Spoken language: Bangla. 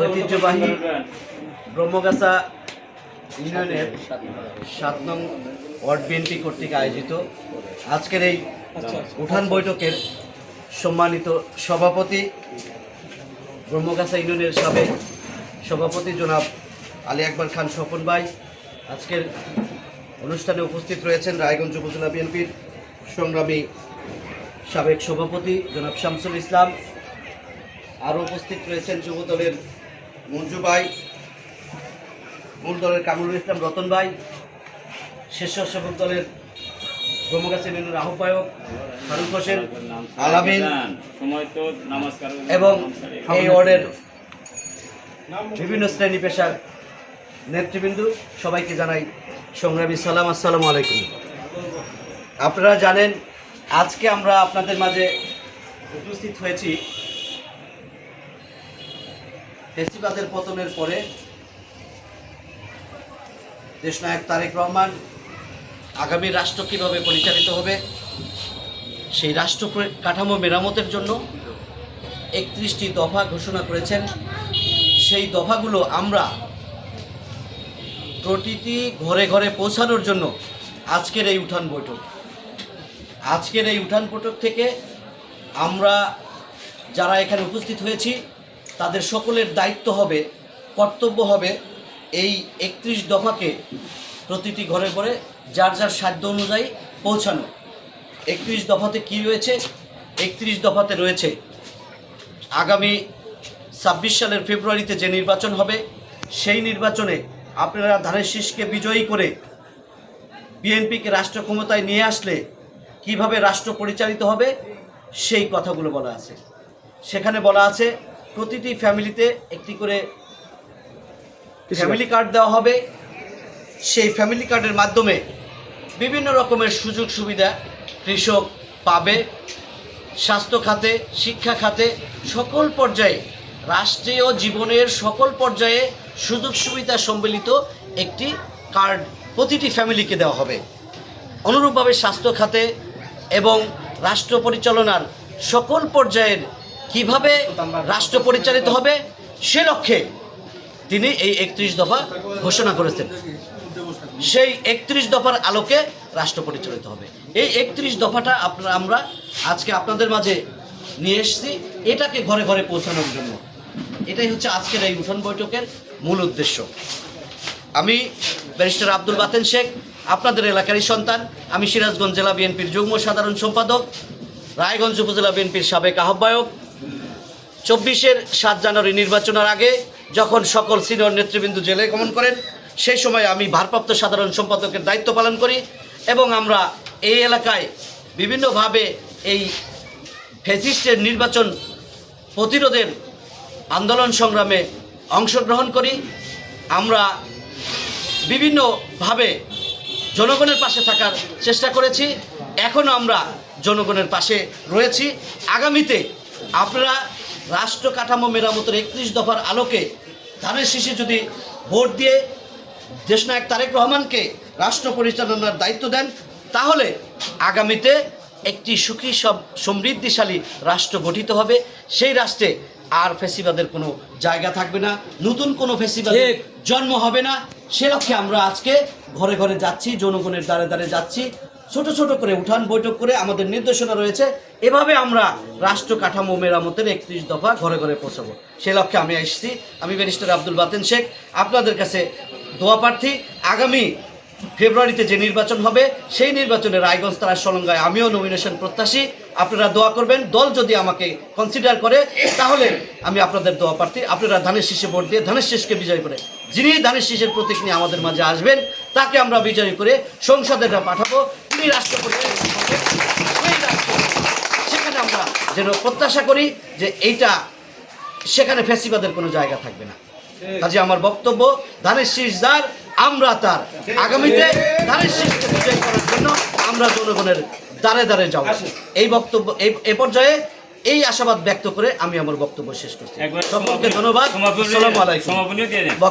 ঐতিহ্যবাহী ব্রহ্মগাছা ইউনিয়নের সাত নং ওয়ার্ড বিএনপি কর্তৃক আয়োজিত আজকের এই উঠান বৈঠকের সম্মানিত সভাপতি ব্রহ্মগাছা ইউনিয়নের সাবেক সভাপতি জনাব আলী আকবর খান স্বপন ভাই। আজকের অনুষ্ঠানে উপস্থিত রয়েছেন রায়গঞ্জ উপজেলা বিএনপির সংগ্রামী সাবেক সভাপতি জনাব শামসুল ইসলাম আরও উপস্থিত রয়েছেন যুব দলের মঞ্জু ভাই মূল দলের কামরুল ইসলাম রতন ভাই স্বেচ্ছাসেবক দলের ব্রহ্মগাছি ইউনিয়নের আহ্বায়ক ফারুক হোসেন, আলামিন, এবং এই ওয়ার্ডের বিভিন্ন শ্রেণি পেশার নেতৃবৃন্দ, সবাইকে জানাই সংগ্রামী সালাম, আসসালামু আলাইকুম। আপনারা জানেন, আজকে আমরা আপনাদের মাঝে উপস্থিত হয়েছি ফেস্টিভালের পতনের পরে দেশনায়ক তারেক রহমান আগামী রাষ্ট্র কীভাবে পরিচালিত হবে, সেই রাষ্ট্র কাঠামো মেরামতের জন্য একত্রিশটি দফা ঘোষণা করেছেন। সেই দফাগুলো আমরা প্রতিটি ঘরে ঘরে পৌঁছানোর জন্য আজকের এই উঠান বৈঠক। আজকের এই উঠান বৈঠক থেকে আমরা যারা এখানে উপস্থিত হয়েছি তাদের সকলের দায়িত্ব হবে, কর্তব্য হবে এই একত্রিশ দফাকে প্রতিটি ঘরে ঘরে যার যার সাধ্য অনুযায়ী পৌঁছানো। একত্রিশ দফাতে কি রয়েছে? একত্রিশ দফাতে রয়েছে আগামী ছাব্বিশ সালের ফেব্রুয়ারিতে যে নির্বাচন হবে, সেই নির্বাচনে আপনারা ধানের শীষকে বিজয়ী করে বিএনপিকে রাষ্ট্র ক্ষমতায় নিয়ে আসলে কীভাবে রাষ্ট্র পরিচালিত হবে, সেই কথাগুলো বলা আছে। সেখানে বলা আছে প্রতিটি ফ্যামিলিতে একটি করে ফ্যামিলি কার্ড দেওয়া হবে। সেই ফ্যামিলি কার্ডের মাধ্যমে বিভিন্ন রকমের সুযোগ সুবিধা কৃষক পাবে স্বাস্থ্য খাতে শিক্ষা খাতে সকল পর্যায়ে রাষ্ট্রীয় জীবনের সকল পর্যায়ে সুযোগ সুবিধা সম্মিলিত একটি কার্ড প্রতিটি ফ্যামিলিকে দেওয়া হবে। অনুরূপভাবে স্বাস্থ্য খাতে এবং রাষ্ট্র পরিচালনার সকল পর্যায়ের কীভাবে রাষ্ট্র পরিচালিত হবে সে লক্ষ্যে তিনি এই একত্রিশ দফা ঘোষণা করেছেন। সেই একত্রিশ দফার আলোকে রাষ্ট্র পরিচালিত হবে। এই একত্রিশ দফাটা আপনারা, আমরা আজকে আপনাদের মাঝে নিয়ে এসেছি। এটাকে ঘরে ঘরে পৌঁছানোর জন্য। এটাই হচ্ছে আজকের এই উঠোন বৈঠকের মূল উদ্দেশ্য। আমি ব্যারিস্টার আব্দুল বাতেন শেখ, আপনাদের এলাকারই সন্তান। আমি সিরাজগঞ্জ জেলা বিএনপির যুগ্ম সাধারণ সম্পাদক। রায়গঞ্জ উপজেলা বিএনপির সাবেক আহ্বায়ক। চব্বিশের সাত জানুয়ারি নির্বাচনের আগে যখন সকল সিনিয়র নেতৃবৃন্দ জেলে গমন করেন, সেই সময় আমি ভারপ্রাপ্ত সাধারণ সম্পাদকের দায়িত্ব পালন করি এবং আমরা এই এলাকায় বিভিন্নভাবে এই ফেসিস্টের নির্বাচন প্রতিরোধের আন্দোলন সংগ্রামে অংশগ্রহণ করি। আমরা বিভিন্নভাবে জনগণের পাশে থাকার চেষ্টা করেছি। এখনও আমরা জনগণের পাশে রয়েছি। আগামীতে আপনারা রাষ্ট্র কাঠামো মেরামতের একত্রিশ দফার আলোকে ধানের শীষে যদি ভোট দিয়ে দেশনায়ক তারেক রহমানকে রাষ্ট্র পরিচালনার দায়িত্ব দেন তাহলে আগামীতে একটি সুখী সব সমৃদ্ধিশালী রাষ্ট্র গঠিত হবে। সেই রাষ্ট্রে আর ফেসিবাদের কোনো জায়গা থাকবে না নতুন কোনো ফেসিবাদের জন্ম হবে না। সে লক্ষ্যে আমরা আজকে ঘরে ঘরে যাচ্ছি জনগণের দ্বারে দ্বারে যাচ্ছি। ছোট ছোট করে উঠান বৈঠক করে আমাদের নির্দেশনা রয়েছে। এভাবে আমরা রাষ্ট্র কাঠামো মেরামতের একত্রিশ দফা ঘরে ঘরে পৌঁছাবো। সে লক্ষ্যে আমি এসেছি। আমি ব্যারিস্টার আব্দুল বাতেন শেখ। আপনাদের কাছে দোয়া প্রার্থী। আগামী ফেব্রুয়ারিতে যে নির্বাচন হবে, সেই নির্বাচনে রায়গঞ্জ তারা সলঙ্গায় আমিও নমিনেশন প্রত্যাশী। আপনারা দোয়া করবেন। দল যদি আমাকে কনসিডার করে, তাহলে আমি আপনাদের দোয়া প্রার্থী। আপনারা ধানের শীষে ভোট দিয়ে ধানের শীষকে বিজয় করে, যিনি ধানের শীষের প্রতীক নিয়ে আমাদের মাঝে আসবেন, তাকে আমরা বিজয়ী করে সংসদে পাঠাবো। তিনি রাষ্ট্রপতি। হবে। রাষ্ট্রপতি। সেখানে আমরা যেন প্রত্যাশা করি যে এইটা সেখানে ফেসিবাদের কোনো জায়গা থাকবে না। কাজে আমার বক্তব্য ধানের শীষ যার আমরা তার। আগামীতে ধানের শীষকে বিজয় করার জন্য আমরা জনগণের দ্বারে দ্বারে যাব। এই বক্তব্য এই এ পর্যায়ে এই আশাবাদ ব্যক্ত করে আমি আমার বক্তব্য শেষ করছি। সকলকে ধন্যবাদ। সমাপনী